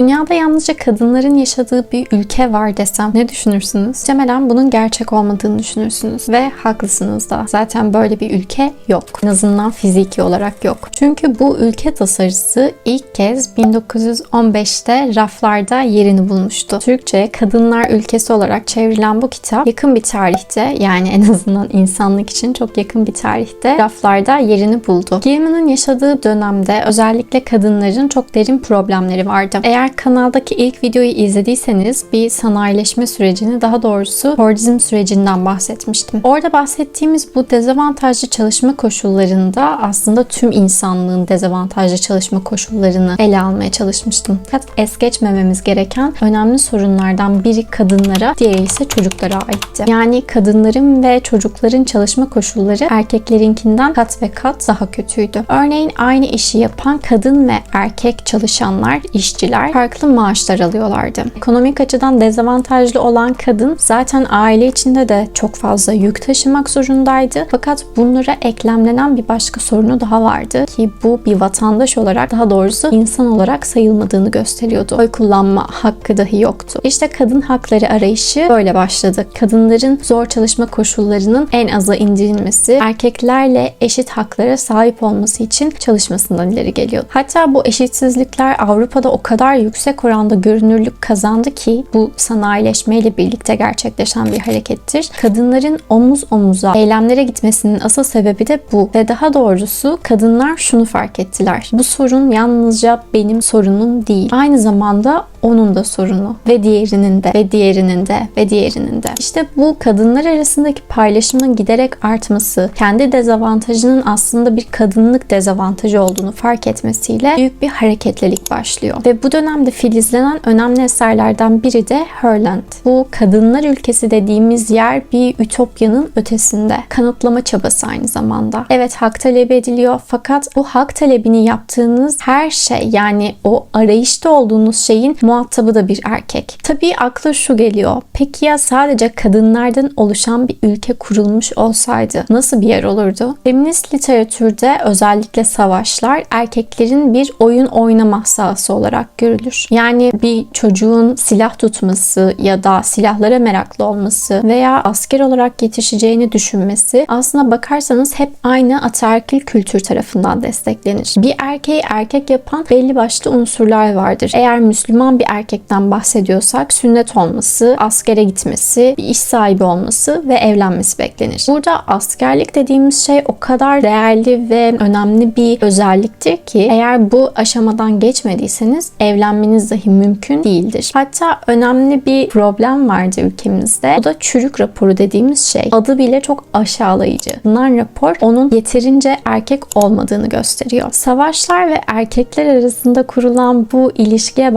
Dünyada yalnızca kadınların yaşadığı bir ülke var desem ne düşünürsünüz? Muhtemelen bunun gerçek olmadığını düşünürsünüz. Ve haklısınız da. Zaten böyle bir ülke yok. En azından fiziki olarak yok. Çünkü bu ülke tasarısı ilk kez 1915'te raflarda yerini bulmuştu. Türkçe Kadınlar Ülkesi olarak çevrilen bu kitap yakın bir tarihte yani en azından insanlık için çok yakın bir tarihte raflarda yerini buldu. Gilman'ın yaşadığı dönemde özellikle kadınların çok derin problemleri vardı. Eğer kanaldaki ilk videoyu izlediyseniz bir sanayileşme sürecini daha doğrusu Fordizm sürecinden bahsetmiştim. Orada bahsettiğimiz bu dezavantajlı çalışma koşullarında aslında tüm insanlığın dezavantajlı çalışma koşullarını ele almaya çalışmıştım. Fakat es geçmememiz gereken önemli sorunlardan biri kadınlara, diğeri ise çocuklara aitti. Yani kadınların ve çocukların çalışma koşulları erkeklerinkinden kat ve kat daha kötüydü. Örneğin aynı işi yapan kadın ve erkek çalışanlar, işçiler farklı maaşlar alıyorlardı. Ekonomik açıdan dezavantajlı olan kadın zaten aile içinde de çok fazla yük taşımak zorundaydı. Fakat bunlara eklemlenen bir başka sorunu daha vardı ki bu bir vatandaş olarak daha doğrusu insan olarak sayılmadığını gösteriyordu. Oy kullanma hakkı dahi yoktu. İşte kadın hakları arayışı böyle başladı. Kadınların zor çalışma koşullarının en aza indirilmesi, erkeklerle eşit haklara sahip olması için çalışmasından ileri geliyordu. Hatta bu eşitsizlikler Avrupa'da o kadar yüksek oranda görünürlük kazandı ki bu sanayileşmeyle birlikte gerçekleşen bir harekettir. Kadınların omuz omuza eylemlere gitmesinin asıl sebebi de bu. Ve daha doğrusu kadınlar şunu fark ettiler. Bu sorun yalnızca benim sorunum değil. Aynı zamanda onun da sorunu ve diğerinin de ve diğerinin de ve diğerinin de. İşte bu kadınlar arasındaki paylaşımın giderek artması, kendi dezavantajının aslında bir kadınlık dezavantajı olduğunu fark etmesiyle büyük bir hareketlilik başlıyor. Ve bu dönemde filizlenen önemli eserlerden biri de Herland. Bu kadınlar ülkesi dediğimiz yer bir ütopyanın ötesinde. Kanıtlama çabası aynı zamanda. Evet hak talebi ediliyor fakat bu hak talebini yaptığınız her şey yani o arayışta olduğunuz şeyin muhatabı da bir erkek. Tabii akla şu geliyor. Peki ya sadece kadınlardan oluşan bir ülke kurulmuş olsaydı nasıl bir yer olurdu? Feminist literatürde özellikle savaşlar erkeklerin bir oyun oynama sahası olarak görülür. Yani bir çocuğun silah tutması ya da silahlara meraklı olması veya asker olarak yetişeceğini düşünmesi aslına bakarsanız hep aynı ataerkil kültür tarafından desteklenir. Bir erkeği erkek yapan belli başlı unsurlar vardır. Eğer Müslüman bir erkekten bahsediyorsak sünnet olması, askere gitmesi, bir iş sahibi olması ve evlenmesi beklenir. Burada askerlik dediğimiz şey o kadar değerli ve önemli bir özelliktir ki eğer bu aşamadan geçmediyseniz evlenmeniz dahi mümkün değildir. Hatta önemli bir problem vardı ülkemizde. O da çürük raporu dediğimiz şey. Adı bile çok aşağılayıcı. Bunlar rapor onun yeterince erkek olmadığını gösteriyor. Savaşlar ve erkekler arasında kurulan bu ilişkiye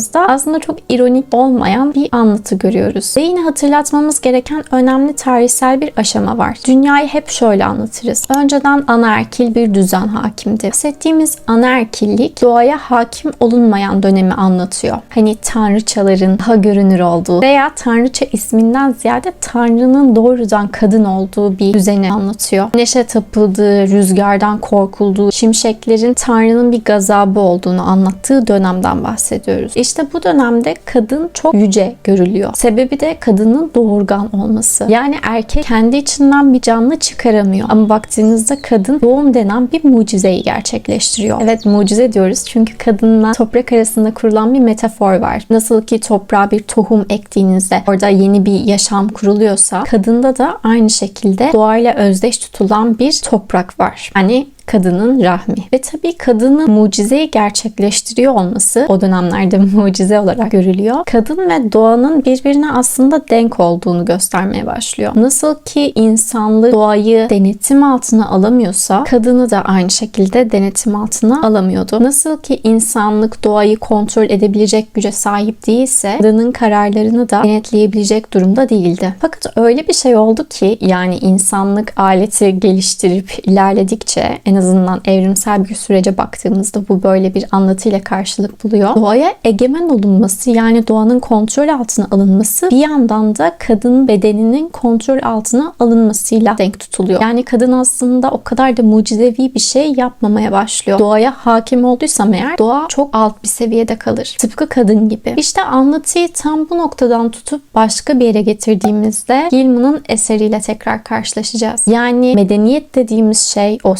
baktığımızda aslında çok ironik olmayan bir anlatı görüyoruz. Ve yine hatırlatmamız gereken önemli tarihsel bir aşama var. Dünyayı hep şöyle anlatırız. Önceden anaerkil bir düzen hakimdi. Bahsettiğimiz anaerkillik doğaya hakim olunmayan dönemi anlatıyor. Hani tanrıçaların daha görünür olduğu veya tanrıça isminden ziyade tanrının doğrudan kadın olduğu bir düzeni anlatıyor. Neşe tapıldığı, rüzgardan korkulduğu, şimşeklerin tanrının bir gazabı olduğunu anlattığı dönemden bahsediyoruz. İşte bu dönemde kadın çok yüce görülüyor. Sebebi de kadının doğurgan olması. Yani erkek kendi içinden bir canlı çıkaramıyor. Ama baktığınızda kadın doğum denen bir mucizeyi gerçekleştiriyor. Evet mucize diyoruz çünkü kadınla toprak arasında kurulan bir metafor var. Nasıl ki toprağa bir tohum ektiğinizde orada yeni bir yaşam kuruluyorsa kadında da aynı şekilde doğayla özdeş tutulan bir toprak var. Yani kadının rahmi. Ve tabii kadının mucizeyi gerçekleştiriyor olması o dönemlerde mucize olarak görülüyor. Kadın ve doğanın birbirine aslında denk olduğunu göstermeye başlıyor. Nasıl ki insanlık doğayı denetim altına alamıyorsa kadını da aynı şekilde denetim altına alamıyordu. Nasıl ki insanlık doğayı kontrol edebilecek güce sahip değilse kadının kararlarını da denetleyebilecek durumda değildi. Fakat öyle bir şey oldu ki yani insanlık aleti geliştirip ilerledikçe en azından evrimsel bir sürece baktığımızda bu böyle bir anlatıyla karşılık buluyor. Doğaya egemen olunması yani doğanın kontrol altına alınması bir yandan da kadın bedeninin kontrol altına alınmasıyla denk tutuluyor. Yani kadın aslında o kadar da mucizevi bir şey yapmamaya başlıyor. Doğaya hakim olduysam eğer doğa çok alt bir seviyede kalır. Tıpkı kadın gibi. İşte anlatıyı tam bu noktadan tutup başka bir yere getirdiğimizde Gilman'ın eseriyle tekrar karşılaşacağız. Yani medeniyet dediğimiz şey o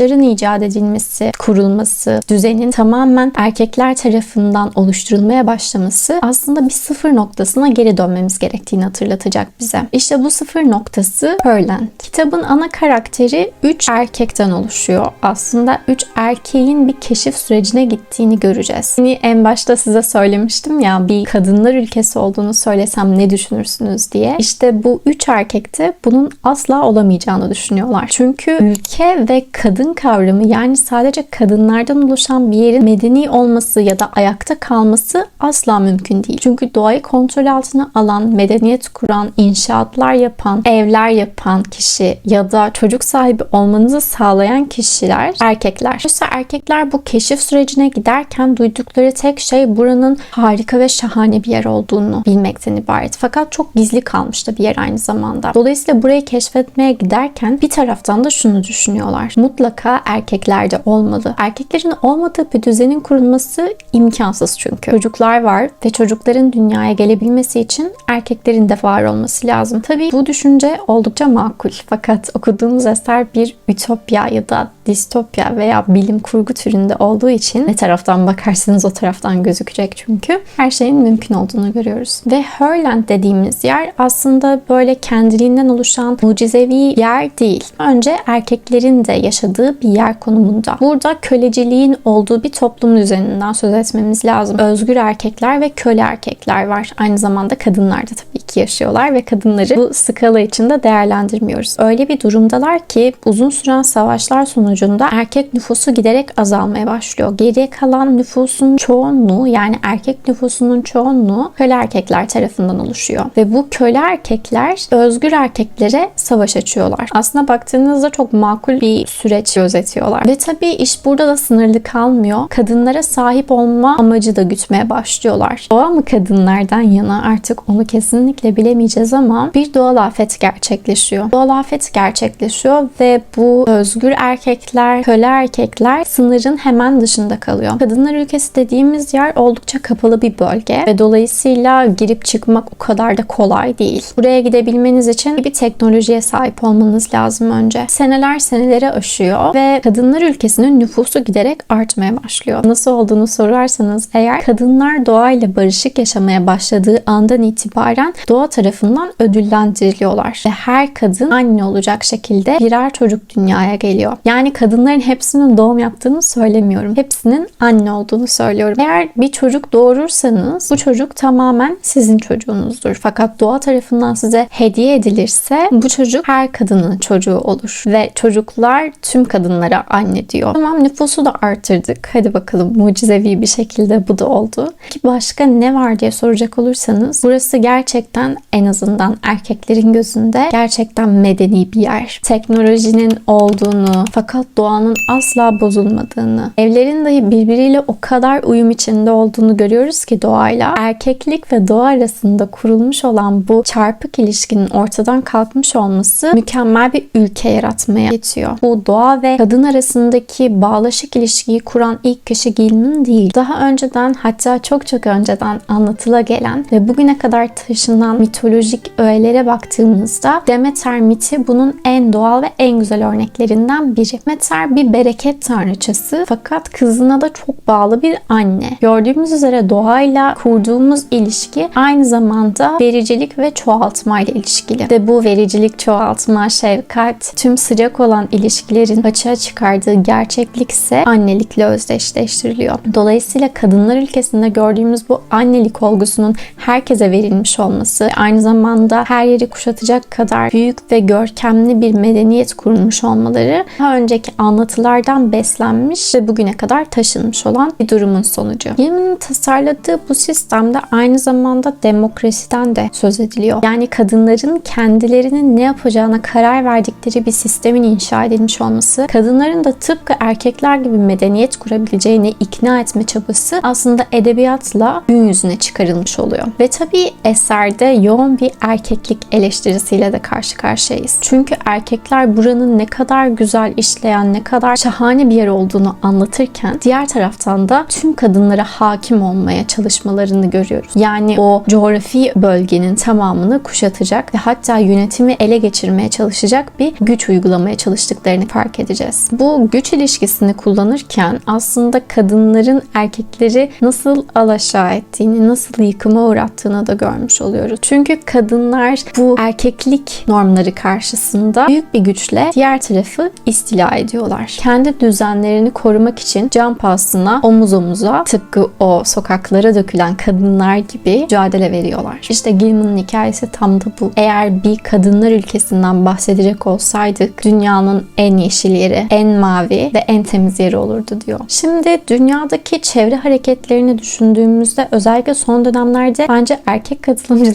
savaşların icat edilmesi, kurulması, düzenin tamamen erkekler tarafından oluşturulmaya başlaması aslında bir sıfır noktasına geri dönmemiz gerektiğini hatırlatacak bize. İşte bu sıfır noktası Perlen. Kitabın ana karakteri 3 erkekten oluşuyor. Aslında 3 erkeğin bir keşif sürecine gittiğini göreceğiz. Hani en başta size söylemiştim ya bir kadınlar ülkesi olduğunu söylesem ne düşünürsünüz diye. İşte bu 3 erkekte bunun asla olamayacağını düşünüyorlar. Çünkü ülke ve kadın kavramı yani sadece kadınlardan oluşan bir yerin medeni olması ya da ayakta kalması asla mümkün değil. Çünkü doğayı kontrol altına alan, medeniyet kuran, inşaatlar yapan, evler yapan kişi ya da çocuk sahibi olmanızı sağlayan kişiler erkekler. Oysa erkekler bu keşif sürecine giderken duydukları tek şey buranın harika ve şahane bir yer olduğunu bilmekten ibaret. Fakat çok gizli kalmış da bir yer aynı zamanda. Dolayısıyla burayı keşfetmeye giderken bir taraftan da şunu düşünüyorlar. Mutlaka erkeklerde olmalı. Erkeklerin olmadığı bir düzenin kurulması imkansız çünkü. Çocuklar var ve çocukların dünyaya gelebilmesi için erkeklerin de var olması lazım. Tabii bu düşünce oldukça makul. Fakat okuduğumuz eser bir ütopya ya da distopya veya bilim kurgu türünde olduğu için ne taraftan bakarsanız o taraftan gözükecek çünkü. Her şeyin mümkün olduğunu görüyoruz. Ve Herland dediğimiz yer aslında böyle kendiliğinden oluşan mucizevi yer değil. Önce erkeklerin de yaşadığı bir yer konumunda. Burada köleciliğin olduğu bir toplum düzeninden söz etmemiz lazım. Özgür erkekler ve köle erkekler var. Aynı zamanda kadınlar da tabii ki yaşıyorlar ve kadınları bu skala içinde değerlendirmiyoruz. Öyle bir durumdalar ki uzun süren savaşlar sonucunda erkek nüfusu giderek azalmaya başlıyor. Geriye kalan nüfusun çoğunluğu yani erkek nüfusunun çoğunluğu köle erkekler tarafından oluşuyor. Ve bu köle erkekler özgür erkeklere savaş açıyorlar. Aslında baktığınızda çok makul bir süreç gözetiyorlar. Ve tabii iş burada da sınırlı kalmıyor. Kadınlara sahip olma amacı da gütmeye başlıyorlar. Doğa mı kadınlardan yana artık onu kesinlikle bilemeyeceğiz ama bir doğal afet gerçekleşiyor. Doğal afet gerçekleşiyor ve bu özgür erkekler, köle erkekler sınırın hemen dışında kalıyor. Kadınlar ülkesi dediğimiz yer oldukça kapalı bir bölge ve dolayısıyla girip çıkmak o kadar da kolay değil. Buraya gidebilmeniz için bir teknolojiye sahip olmanız lazım önce. Seneler senelere aşıyor ve kadınlar ülkesinin nüfusu giderek artmaya başlıyor. Nasıl olduğunu sorarsanız eğer kadınlar doğayla barışık yaşamaya başladığı andan itibaren doğa tarafından ödüllendiriliyorlar. Ve her kadın anne olacak şekilde birer çocuk dünyaya geliyor. Yani kadınların hepsinin doğum yaptığını söylemiyorum. Hepsinin anne olduğunu söylüyorum. Eğer bir çocuk doğurursanız bu çocuk tamamen sizin çocuğunuzdur. Fakat doğa tarafından size hediye edilirse bu çocuk her kadının çocuğu olur. Ve çocuklar tüm kadınlara anne diyor. Tamam nüfusu da artırdık. Hadi bakalım mucizevi bir şekilde bu da oldu. Ki başka ne var diye soracak olursanız burası gerçekten en azından erkeklerin gözünde gerçekten medeni bir yer. Teknolojinin olduğunu fakat doğanın asla bozulmadığını, evlerin dahi birbiriyle o kadar uyum içinde olduğunu görüyoruz ki doğayla. Erkeklik ve doğa arasında kurulmuş olan bu çarpık ilişkinin ortadan kalkmış olması mükemmel bir ülke yaratmaya yetiyor. Bu doğa ve kadın arasındaki bağlaşık ilişkiyi kuran ilk kişi Gilman değil. Daha önceden hatta çok çok önceden anlatıla gelen ve bugüne kadar taşınan mitolojik öğelere baktığımızda Demeter miti bunun en doğal ve en güzel örneklerinden biri. Demeter bir bereket tanrıçası fakat kızına da çok bağlı bir anne. Gördüğümüz üzere doğayla kurduğumuz ilişki aynı zamanda vericilik ve çoğaltma ile ilişkili. Ve bu vericilik, çoğaltma, şefkat, tüm sıcak olan ilişkilerin açığa çıkardığı gerçeklik ise annelikle özdeşleştiriliyor. Dolayısıyla kadınlar ülkesinde gördüğümüz bu annelik olgusunun herkese verilmiş olması olması, aynı zamanda her yeri kuşatacak kadar büyük ve görkemli bir medeniyet kurmuş olmaları daha önceki anlatılardan beslenmiş ve bugüne kadar taşınmış olan bir durumun sonucu. Gilman'ın tasarladığı bu sistemde aynı zamanda demokrasiden de söz ediliyor. Yani kadınların kendilerinin ne yapacağına karar verdikleri bir sistemin inşa edilmiş olması, kadınların da tıpkı erkekler gibi medeniyet kurabileceğine ikna etme çabası aslında edebiyatla gün yüzüne çıkarılmış oluyor. Ve tabii eserde yoğun bir erkeklik eleştirisiyle de karşı karşıyayız. Çünkü erkekler buranın ne kadar güzel işleyen, ne kadar şahane bir yer olduğunu anlatırken diğer taraftan da tüm kadınlara hakim olmaya çalışmalarını görüyoruz. Yani o coğrafi bölgenin tamamını kuşatacak ve hatta yönetimi ele geçirmeye çalışacak bir güç uygulamaya çalıştıklarını fark edeceğiz. Bu güç ilişkisini kullanırken aslında kadınların erkekleri nasıl alaşağı ettiğini, nasıl yıkıma uğrattığını da görmüş oluyoruz. Çünkü kadınlar bu erkeklik normları karşısında büyük bir güçle diğer tarafı istila ediyorlar. Kendi düzenlerini korumak için can pahasına omuz omuza tıpkı o sokaklara dökülen kadınlar gibi mücadele veriyorlar. İşte Gilman'ın hikayesi tam da bu. Eğer bir kadınlar ülkesinden bahsedecek olsaydık dünyanın en yeşil yeri, en mavi ve en temiz yeri olurdu diyor. Şimdi dünyadaki çevre hareketlerini düşündüğümüzde özellikle son dönemlerde bence erkek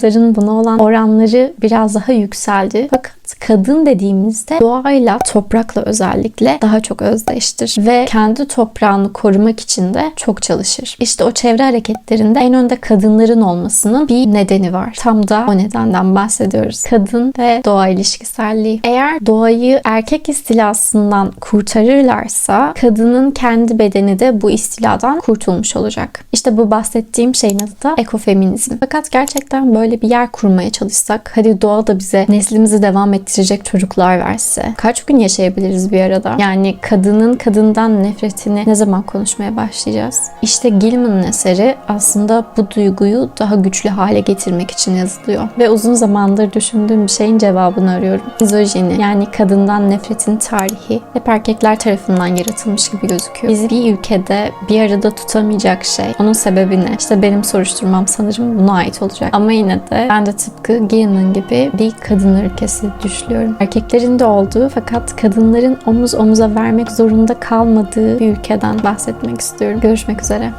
katılımcıların buna olan oranları biraz daha yükseldi. Fakat kadın dediğimizde doğayla, toprakla özellikle daha çok özdeştir ve kendi toprağını korumak için de çok çalışır. İşte o çevre hareketlerinde en önde kadınların olmasının bir nedeni var. Tam da o nedenden bahsediyoruz. Kadın ve doğa ilişkiselliği. Eğer doğayı erkek istilasından kurtarırlarsa kadının kendi bedeni de bu istiladan kurtulmuş olacak. İşte bu bahsettiğim şeyin adı da ekofeminizm. Fakat gerçekten böyle bir yer kurmaya çalışsak, hadi doğa da bize neslimizi devam ettirecek çocuklar verse, kaç gün yaşayabiliriz bir arada? Yani kadının kadından nefretini ne zaman konuşmaya başlayacağız? İşte Gilman'ın eseri aslında bu duyguyu daha güçlü hale getirmek için yazılıyor. Ve uzun zamandır düşündüğüm bir şeyin cevabını arıyorum. Mizojini yani kadından nefretin tarihi hep erkekler tarafından yaratılmış gibi gözüküyor. Bizi bir ülkede bir arada tutamayacak şey. Onun sebebi ne? İşte benim soruşturmam sanırım buna ait olacak. Ama yine de ben de tıpkı Gilman gibi bir kadın ülkesi düşlüyorum. Erkeklerin de olduğu fakat kadınların omuz omuza vermek zorunda kalmadığı bir ülkeden bahsetmek istiyorum. Görüşmek üzere.